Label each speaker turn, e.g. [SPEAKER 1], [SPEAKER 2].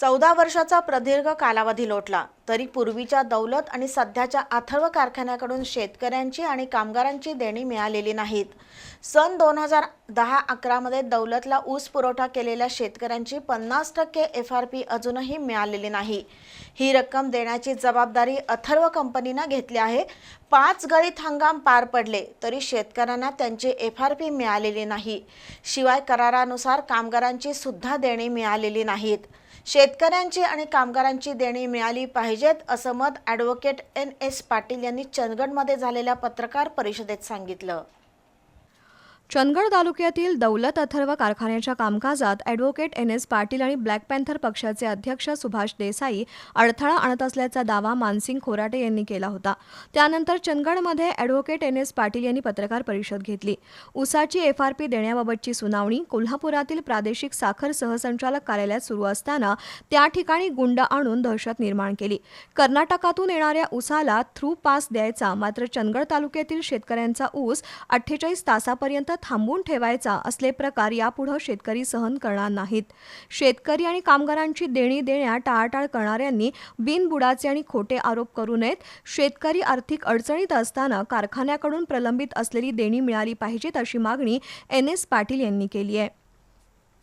[SPEAKER 1] चौदा वर्षाचा प्रदीर्घ कालावधी लोटला. तरी पूर्वीच्या दौलत आणि सध्याच्या अथर्व कारखान्याकडून शेतकऱ्यांची आणि कामगारांची देणी मिळालेली नाहीत. सन दोन हजार दहा अकरामध्ये दौलतला ऊस पुरवठा केलेल्या शेतकऱ्यांची पन्नास टक्के एफ आर पी अजूनही मिळालेली नाही. ही रक्कम देण्याची जबाबदारी अथर्व कंपनीनं घेतली आहे. पाच गळीत हंगाम पार पडले तरी शेतकऱ्यांना त्यांची एफ आर पी मिळालेली नाही. शिवाय करारानुसार कामगारांची सुद्धा देणी मिळालेली नाहीत. शेतकऱ्यांची आणि कामगारांची देणी मिळाली पाहिजेत असं मत ॲडव्होकेट एन एस पाटील यांनी चंदगडमध्ये झालेल्या पत्रकार परिषदेत सांगितलं.
[SPEAKER 2] चंदगड तालुक्यातील दौलत अथर्व कारखान्याच्या कामकाजात ॲडव्होकेट एन एस पाटील आणि ब्लॅक पॅन्थर पक्षाचे अध्यक्ष सुभाष देसाई अडथळा आणत असल्याचा दावा मानसिंग खोराटे यांनी केला होता. त्यानंतर चंदगडमध्ये ॲडव्होकेट एन एस पाटील यांनी पत्रकार परिषद घेतली. उसाची एफ आर पी देण्याबाबतची सुनावणी कोल्हापुरातील प्रादेशिक साखर सहसंचालक कार्यालयात सुरू असताना त्या ठिकाणी गुंड आणून दहशत निर्माण केली. कर्नाटकातून येणाऱ्या उसाला थ्रू पास द्यायचा मात्र चंदगड तालुक्यातील शेतकऱ्यांचा ऊस अठ्ठेचाळीस तासापर्यंत थांबवून ठेवायचा असले प्रकार यापुढं शेतकरी सहन करणार नाहीत. शेतकरी आणि कामगारांची देणी देण्यात टाळाटाळ करणाऱ्यांनी बिनबुडाचे आणि खोटे आरोप करू नयेत. शेतकरी आर्थिक अडचणीत असताना कारखान्याकडून प्रलंबित असलेली देणी मिळाली पाहिजेत अशी मागणी एन एस पाटील यांनी केली आहे.